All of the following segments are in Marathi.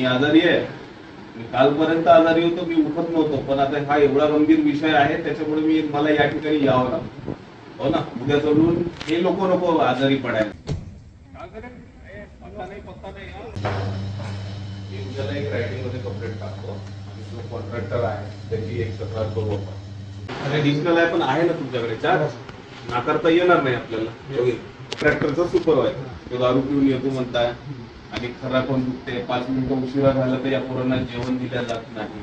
मी आजारी आहे. मी कालपर्यंत आजारी होतो मी उठत नव्हतो. पण आता हा एवढा गंभीर विषय आहे त्याच्यामुळे मी मला या ठिकाणी यावं लागतं. हो ना? उद्या चढून हे लोक नको आजारी पडायला. मी उद्याला एक रायटिंगमध्ये कंप्लेंट टाकतो. आणि जो कॉन्ट्रॅक्टर आहे त्याची एक तक्रार करू आपण. डिजिटल आहे पण आहे ना तुमच्याकडे चार नाकारता येणार नाही आपल्याला. ट्रॅक्टरचा सुपरवायझर तो दारू पिऊन येतो म्हणताय. आणि खरा कोण दुखते पाच मिनिटं उशिरा झाला तर या पोरांना जेवण दिल्या जात नाही.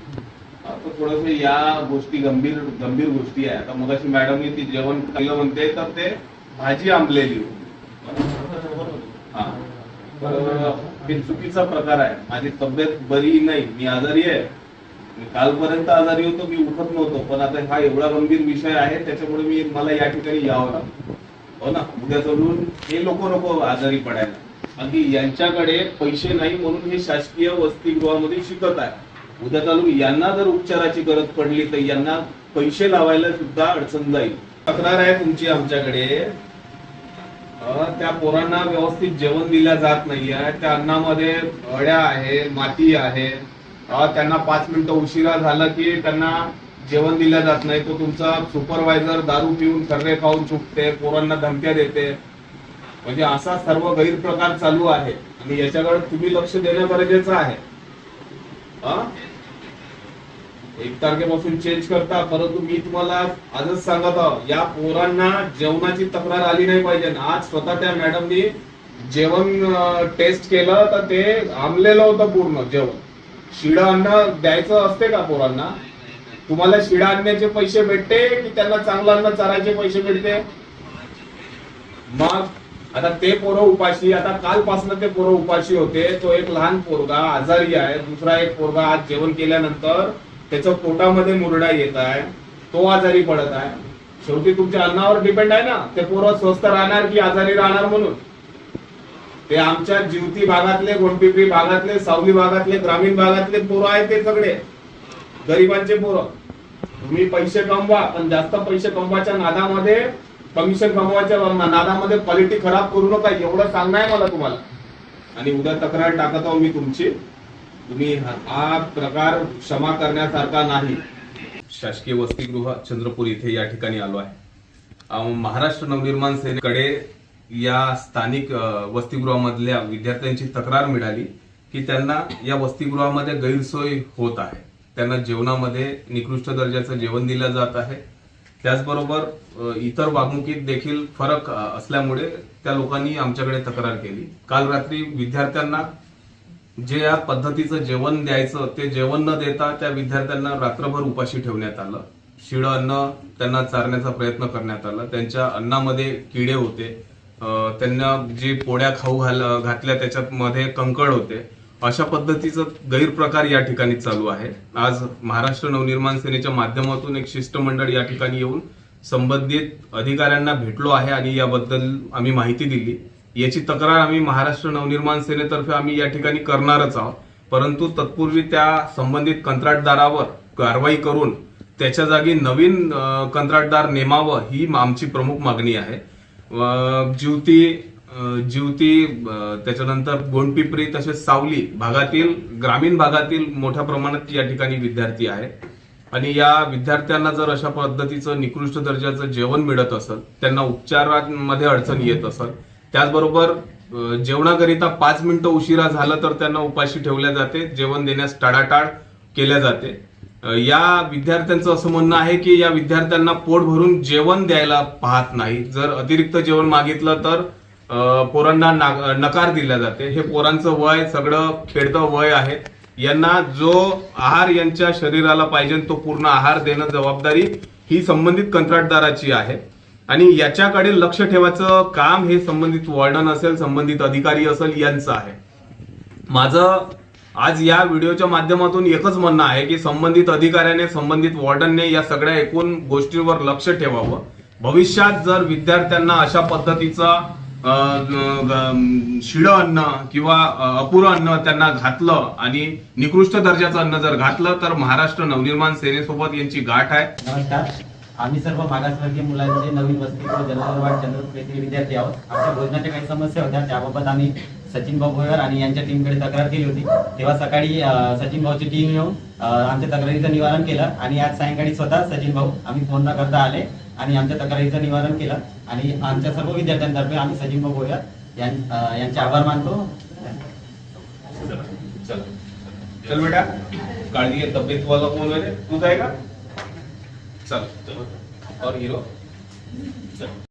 आता थोडस या गोष्टी गंभीर गंभीर गोष्टी आहे. आता मगाशी मॅडमने ती जेवण केलं म्हणते तर ते भाजी आंबलेली हा. तर चुकीचा प्रकार आहे. माझी तब्येत बरी नाही. मी आजारी आहे. मी कालपर्यंत आजारी होतो मी उठत नव्हतो. पण आता हा एवढा गंभीर विषय आहे त्याच्यामुळे मी मला या ठिकाणी यावं लागतं. हो ना उद्या चढून हे लोक नको आजारी पडायला. अगदी यांच्याकडे पैसे नाही म्हणून हे शासकीय वसतिगृहामध्ये शिकत आहे. उद्या चालून यांना जर उपचाराची गरज पडली तर यांना पैसे लावायला सुद्धा अडचण जाईल. तक्रार आहे तुमची आमच्याकडे. अं, त्या पोरांना व्यवस्थित जेवण दिल्या जात नाहीये. त्या अन्नामध्ये अळ्या आहे माती आहे. त्यांना पाच मिनिटं उशिरा झालं की त्यांना जेवण दिल्या जात नाही तो तुमचा सुपरवायझर दारू पिऊन सगळे खाऊन चुकते पोरांना धमक्या देते. म्हणजे असा सर्व गैरप्रकार चालू आहे. आणि याच्याकडे तुम्ही लक्ष देणं गरजेचं आहे. एक तारखेपासून चेंज करता परंतु मी तुम्हाला आजच सांगत आहो या पोरांना जेवणाची तक्रार आली नाही पाहिजे. आज स्वतः त्या मॅडमनी जेवण टेस्ट केलं तर ते आंबलेलं होतं पूर्ण जेवण. शिडा अन्न द्यायचं असते का पोरांना? तुम्हाला शिडा आणण्याचे पैसे भेटते की त्यांना चांगला अन्न चारायचे पैसे भेटते? मग आता ते पोरं उपाशी आता कालपासून ते पोरं उपाशी होते. तो एक लहान पोरगा आजारी आहे. दुसरा एक पोरगा आज जेवण केल्यानंतर त्याच्या पोटामध्ये मुरडा येत आहे. तो आजारी पडत आहे. शेवटी तुमच्या अन्नावर डिपेंड आहे ना. ते पोरं स्वस्त राहणार की आजारी राहणार म्हणून? ते आमच्या जिवती भागातले गोंडपिपरी भागातले सावली भागातले ग्रामीण भागातले पोरं आहेत ते सगळे. गरिबांचे पोरं तुम्ही पैसे कमवा पण जास्त पैसे कमवायच्या नादामध्ये कमिशन कमवायच्या नादामध्ये क्वालिटी खराब करू नका एवढं सांगणं आहे मला तुम्हाला. आणि उद्या तक्रार टाकत आहो मी तुमची. तुम्ही हा प्रकार क्षमा करण्यासारखा नाही. शासकीय वसतिगृह चंद्रपूर इथे या ठिकाणी आलो आहे. महाराष्ट्र नवनिर्माण सेनेकडे या स्थानिक वसतिगृहामधल्या विद्यार्थ्यांची तक्रार मिळाली की त्यांना या वसतिगृहामध्ये गैरसोय होत आहे. त्यांना जेवणामध्ये निकृष्ट दर्जाचं जेवण दिलं जात आहे. त्याचबरोबर इतर वागणुकीत देखील फरक असल्यामुळे त्या लोकांनी आमच्याकडे तक्रार केली. काल रात्री विद्यार्थ्यांना जे या पद्धतीचं जेवण द्यायचं ते जेवण न देता त्या विद्यार्थ्यांना रात्रभर उपाशी ठेवण्यात आलं. शिळ अन्न त्यांना चारण्याचा प्रयत्न करण्यात आला. त्यांच्या अन्नामध्ये किडे होते. त्यांना जी पोळ्या खाऊ घाल घातल्या त्याच्यात मध्ये कंकड होते. अशा पद्धतीचं गैरप्रकार या ठिकाणी चालू आहे. आज महाराष्ट्र नवनिर्माण सेनेच्या माध्यमातून एक शिष्टमंडळ या ठिकाणी येऊन संबंधित अधिकाऱ्यांना भेटलो आहे आणि याबद्दल आम्ही माहिती दिली. याची तक्रार आम्ही महाराष्ट्र नवनिर्माण सेनेतर्फे आम्ही या ठिकाणी करणारच आहोत. परंतु तत्पूर्वी त्या संबंधित कंत्राटदारावर कारवाई करून त्याच्या जागी नवीन कंत्राटदार नेमावं ही आमची प्रमुख मागणी आहे. ज्युती जीवती ज्युती त्याच्यानंतर गोंडपिपरी तसेच सावली भागातील ग्रामीण भागातील मोठ्या प्रमाणात या ठिकाणी विद्यार्थी आहेत. आणि या विद्यार्थ्यांना जर अशा पद्धतीचं निकृष्ट दर्जाचं जेवण मिळत असेल त्यांना उपचारांमध्ये अडचण येत असेल त्याचबरोबर जेवणाकरिता पाच मिनिटं उशिरा झालं तर त्यांना उपाशी ठेवल्या जाते जेवण देण्यास टाळाटाळ केल्या जाते. या विद्यार्थ्यांचं असं म्हणणं आहे की या विद्यार्थ्यांना पोट भरून जेवण द्यायला पाहत नाही. जर अतिरिक्त जेवण मागितलं तर पोरांना ना- नकार दिला जाते. हे पोरांचं वय सगळं खेळतं वय आहे. यांना जो आहार यांच्या शरीराला पाहिजे तो पूर्ण आहार देणं जबाबदारी ही संबंधित कंत्राटदाराची आहे. आणि याच्याकडे लक्ष ठेवायचं काम हे संबंधित वॉर्डन असेल संबंधित अधिकारी असेल यांचं आहे. माझं आज या व्हिडिओच्या माध्यमातून एकच म्हणणं आहे की संबंधित अधिकाऱ्याने संबंधित वॉर्डनने या सगळ्या एकूण गोष्टीवर लक्ष ठेवावं. भविष्यात जर विद्यार्थ्यांना अशा पद्धतीचा शिळ अन्न किंवा अ, अपुरं अन्न त्यांना घातलं आणि निकृष्ट दर्जाचं अन्न जर घातलं तर महाराष्ट्र नवनिर्माण सेनेसोबत यांची गाठ आहे. नमस्कार. आम्ही सर्व मागासवर्गीय मुलांचे नवीन वस्ती जलदरवाड चंद्रपूर विद्यार्थी आहोत. आमच्या भोजनाच्या काही समस्या होत्या त्याबाबत आम्ही सचिन भाऊ भोयर आणि यांच्या टीमकडे तक्रार केली होती. तेव्हा सकाळी सचिन भाऊची टीम येऊन आमच्या तक्रारीचं निवारण केलं आणि आज सायंकाळी स्वतः सचिन भाऊ आम्ही फोन न करता आले. आणि आमच्या तक्रारीचं निवारण केलं. आणि आमच्या सर्व विद्यार्थ्यांतर्फे आम्ही सचिन भाऊ यां- यांचे आभार मानतो. चल. बेटा. काळजी घे तब्येत वाला फोन वगैरे. तूच आहे का? चल. चल. और हिरो चल.